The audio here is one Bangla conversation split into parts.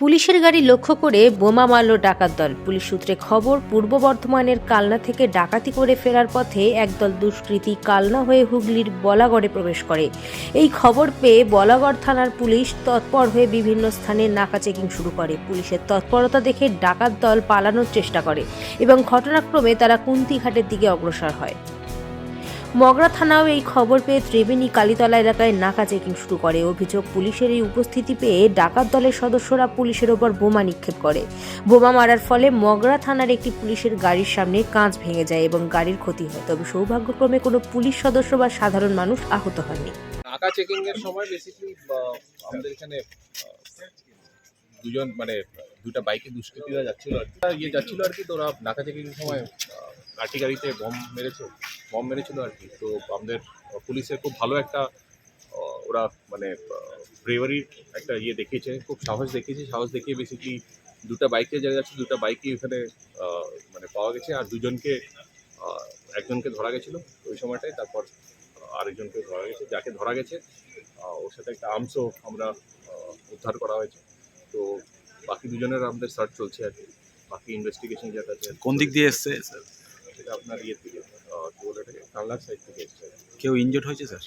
পুলিশের গাড়ি লক্ষ্য করে বোমা মারল ডাকাত দল। পুলিশ সূত্রে খবর, পূর্ব বর্ধমানের কালনা থেকে ডাকাতি করে ফেরার পথে একদল দুষ্কৃতী কালনা হয়ে হুগলির বলাগড়ে প্রবেশ করে। এই খবর পেয়ে বলাগড় থানার পুলিশ তৎপর হয়ে বিভিন্ন স্থানে নাকা চেকিং শুরু করে। পুলিশের তৎপরতা দেখে ডাকাত দল পালানোর চেষ্টা করে এবং ঘটনাক্রমে তারা কুন্তিঘাটের দিকে অগ্রসর হয়। মগরা থানাও এই খবর পেয়ে ত্রিবেণী কালীতলা এলাকায় নাকা চেকিং শুরু করে। অভিযোগ, পুলিশের এই উপস্থিতি পেয়ে ডাকাত দলের সদস্যরা পুলিশের ওপর বোমা নিক্ষেপ করে। বোমা মারার ফলে মগরা থানার একটি পুলিশের গাড়ির সামনে কাঁচ ভেঙে যায় এবং গাড়ির ক্ষতি হয়। তবে সৌভাগ্যক্রমে কোনো পুলিশ সদস্য বা সাধারণ মানুষ আহত হয়নি নাকা চেকিং এর সময় বেসিক্যালি আমাদের এখানে দুজন মানে দুটা বাইকে দুষ্কৃতীরা যাচ্ছিল আর কি। ইয়ে যাচ্ছিল আর কি নাকা চেকিং সময় গাড়িতে বম মেরেছে। বম মেরেছিল আর কি। তো আমাদের পুলিশের খুব ভালো একটা ওরা মানে ব্রেভারির একটা ইয়ে দেখিয়েছে খুব সাহস দেখিয়েছে। সাহস দেখিয়ে বেসিক্যালি দুটা বাইকে যারা যাচ্ছে দুটা বাইকই আহ, মানে পাওয়া গেছে আর দুজনকে একজনকে ধরা গেছিল ওই সময়টায় তারপর আরেকজনকে ধরা গেছে যাকে ধরা গেছে ওর সাথে একটা আর্মসও আমরা উদ্ধার করা হয়েছে। তো বাকি দুজনের আমাদের সার্চ চলছে আর কি। বাকি ইনভেস্টিগেশন যেটা কোন দিক দিয়ে এসছে? সেটা আপনার ইয়ে থেকে আহ, কি বলে এটাকে কানলার সাইড থেকে এসছে কেউ ইনজোর্ড হয়েছে স্যার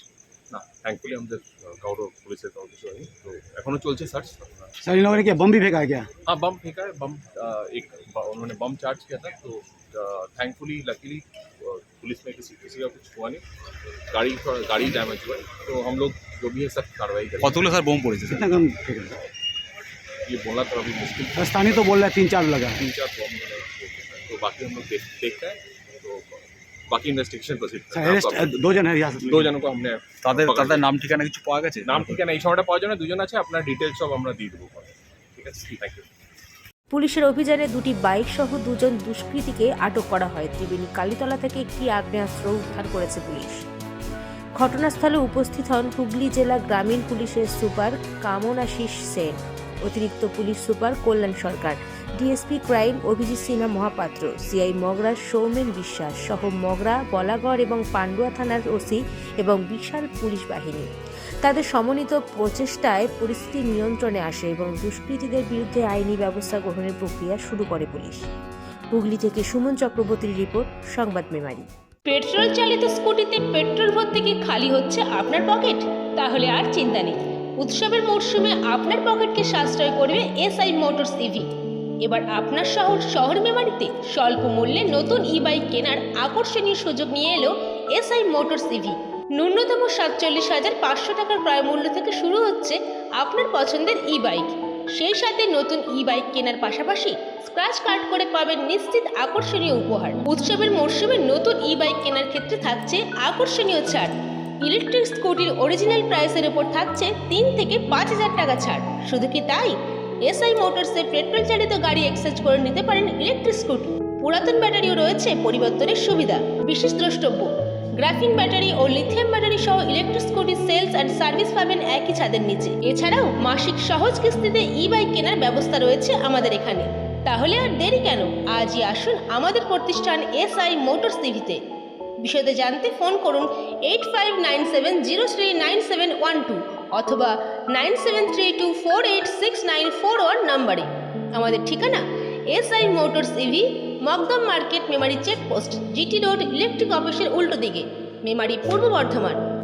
না থ্যাঙ্কফুলি আমাদের আহ, কারো পুলিশের কারো কিছু হয়নি তো এখনো চলছে সার্চ सर इन लोगों ने क्या बम भी फेंका है क्या हाँ बम फेंका है बम अ, एक ब- उन्होंने बम चार्ज किया था तो थैंकफुली लकीली पुलिस में किसी किसी का कुछ हुआ नहीं गाड़ी थोड़ा गाड़ी डैमेज हुआ है तो हम लोग जो भी है सब कार्रवाई करेंगे কতগুলো স্যার বোম পড়েছে স্যার कितना कम फेंका है? ये बोलना थोड़ा भी मुश्किल सर स्थानीय तो बोल रहा है तीन चार लगा है तीन चार बम उन्होंने फेंके हैं। तो बाकी हम लोग देख देखते हैं तो बाकी इन्वेस्टिगेशन प्रोसीड सर अरेस्ट दो जन है रियासत में दो जनों को हमने তাদের पकड़ তাদের लिया। নাম ঠিকানা কিছু পাওয়া গেছে নাম ঠিকানা এই সময়টা পাওয়া যায় না দুজন আছে আপনার ডিটেলস সব আমরা দিয়ে দেবো পরে। ঠিক আছে থ্যাংক ইউ পুলিশের অভিযানে দুটি বাইক সহ দুজন দুষ্কৃতীকে আটক করা হয় ত্রিবেণী কালীতলা থেকে একটি আগ্নেয়াস্ত্র উদ্ধার করেছে পুলিশ ঘটনাস্থলে উপস্থিত হন হুগলি জেলা গ্রামীণ পুলিশের সুপার কামন আশিস সেন অতিরিক্ত পুলিশ সুপার কল্যাণ সরকার DSP crime Abhijit Sinha Mahapatra, CI মগরার Soumen Biswas সহ মগরা, বলাগড় এবং পান্ডুয়া থানার ওসি এবং বিশাল পুলিশ বাহিনী। তাদের সমন্বিত প্রচেষ্টায় পরিস্থিতি নিয়ন্ত্রণে আসে এবং দুষ্কৃতীদের বিরুদ্ধে আইনি ব্যবস্থা গ্রহণের প্রক্রিয়া শুরু করে পুলিশ। হুগলি থেকে সুমন চক্রবর্তীর রিপোর্ট, সংবাদ মেমারি। পেট্রোল চালিত স্কুটিতে পেট্রোল ভর্তি কি খালি হচ্ছে আপনার পকেট? তাহলে আর চিন্তা নেই। উৎসবের মরশুমে আপনার পকেটকে সাশ্রয় করবে এসআই মোটরস ইভি। এবার আপনার শহর শহর মেমারিতে স্বল্প মূল্যে নতুন ই বাইক কেনার আকর্ষণীয় সুযোগ নিয়ে এলো এসআই মোটরস ইভি ন্যূনতম সাতচল্লিশ হাজার পাঁচশো টাকার ক্রয় মূল্য থেকে শুরু হচ্ছে আপনার পছন্দের ই বাইক সেই সাথে নতুন ই বাইক কেনার পাশাপাশি স্ক্র্যাচ কার্ড করে পাবেন নিশ্চিত আকর্ষণীয় উপহার। উৎসবের মরশুমে নতুন ই বাইক কেনার ক্ষেত্রে থাকছে আকর্ষণীয় ছাড়। ইলেকট্রিক স্কুটির অরিজিনাল প্রাইসের উপর থাকছে তিন থেকে পাঁচ হাজার টাকা ছাড়। শুধু কি তাই? এসআই মোটরসে পেট্রোল চালিত গাড়ি এক্সচেঞ্জ করে নিতে পারেন ইলেকট্রিক স্কুটি। পুরাতন ব্যাটারিও রয়েছে, পরিবর্তনের সুবিধা। বিশেষ দ্রষ্টব্য, গ্রাফিন ব্যাটারি ও লিথিয়াম ব্যাটারি সহ electric scooty sales and service পাবেন একই ছাদের নিচে। এছাড়াও মাসিক সহজ কিস্তিতে ই বাইক কেনার ব্যবস্থা রয়েছে আমাদের এখানে। তাহলে আর দেরি কেন? আজই আসুন আমাদের প্রতিষ্ঠান এসআই মোটরস টিভিতে। বিশদে জানতে ফোন করুন eight five nine seven zero three nine seven one two. অথবা nine seven three two four eight six nine four one নাম্বারে। আমাদের ঠিকানা S I Motors EV, Makdam market, Memari checkpost, GT road, electric অফিসের উল্টো দিকে, মেমারি পূর্ব বর্ধমান।